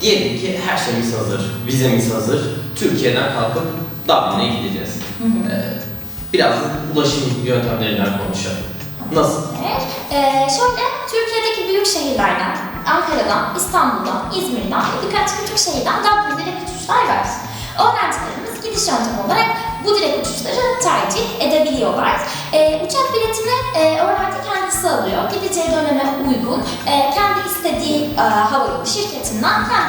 Diyelim ki her şeyimiz hazır, vizemiz hazır. Türkiye'den kalkıp Dublin'e gideceğiz. Ee, biraz ulaşım yöntemlerinden konuşalım. Nasıl? Evet. Ee, şöyle, Türkiye'deki büyük şehirlerden, Ankara'dan, İstanbul'dan, İzmir'den ve birkaç küçük şehirden Dublin direkt uçuşlar var. Öğrencilerimiz gidiş yöntemi olarak bu direkt uçuşları tercih edebiliyorlar. Ee, uçak biletini e, öğrenci kendisi alıyor. Gideceği döneme uygun, e, kendi istediği e, havayolu şirketinden kendi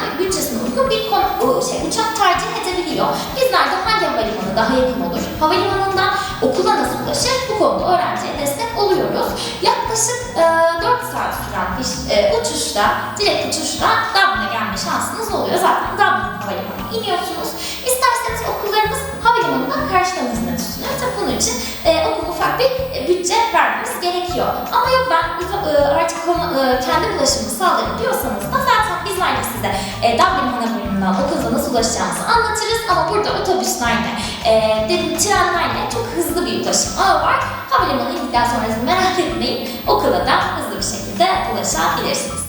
bir kon- o şey, uçak tercih edebiliyor. Bizler de hangi havalimanı daha yakın olur? Havalimanından okula nasıl ulaşır? Bu konuda öğrenciye destek oluyoruz. Yaklaşık e, 4 saat süren bir e, uçuşta, direkt uçuşta Dublin'e gelme şansınız oluyor. Zaten Dublin Havalimanı'na iniyorsunuz. İsterseniz okullarımız havalimanından karşıdan hizmet sunuyor. Tabii bunun için e, okul ufak bir e, bütçe vermeniz gerekiyor. Ama yok ben e, artık konu- e, kendi ulaşımı sağlarım diyorsanız da zaten bizler de size e, Dublin Havalimanı'ndan okulda nasıl ulaşacağınızı anlatırız. Ama burada otobüslerle, e, dedim trenlerle çok hızlı bir ulaşım ağı var. Havalimanı indikten sonra siz merak etmeyin. Okula da hızlı bir şekilde ulaşabilirsiniz.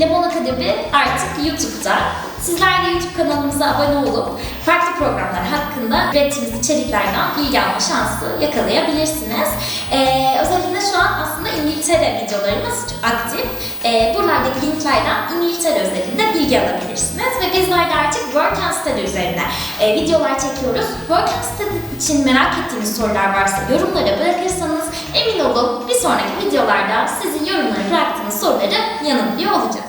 Lemon Akademi artık YouTube'da. Sizler de YouTube kanalımıza abone olup farklı programlar hakkında ürettiğimiz içeriklerden bilgi alma şansı yakalayabilirsiniz. Ee, özellikle şu an aslında İngiltere videolarımız aktif. Ee, buralardaki linklerden İngiltere özelinde bilgi alabilirsiniz. Ve bizler de artık Work and Study üzerine e, videolar çekiyoruz. Work and Study için merak ettiğiniz sorular varsa yorumlara bırakırsanız emin olun bir sonraki videolarda sizin yorumlara bıraktığınız soruları yanıtlıyor olacağız.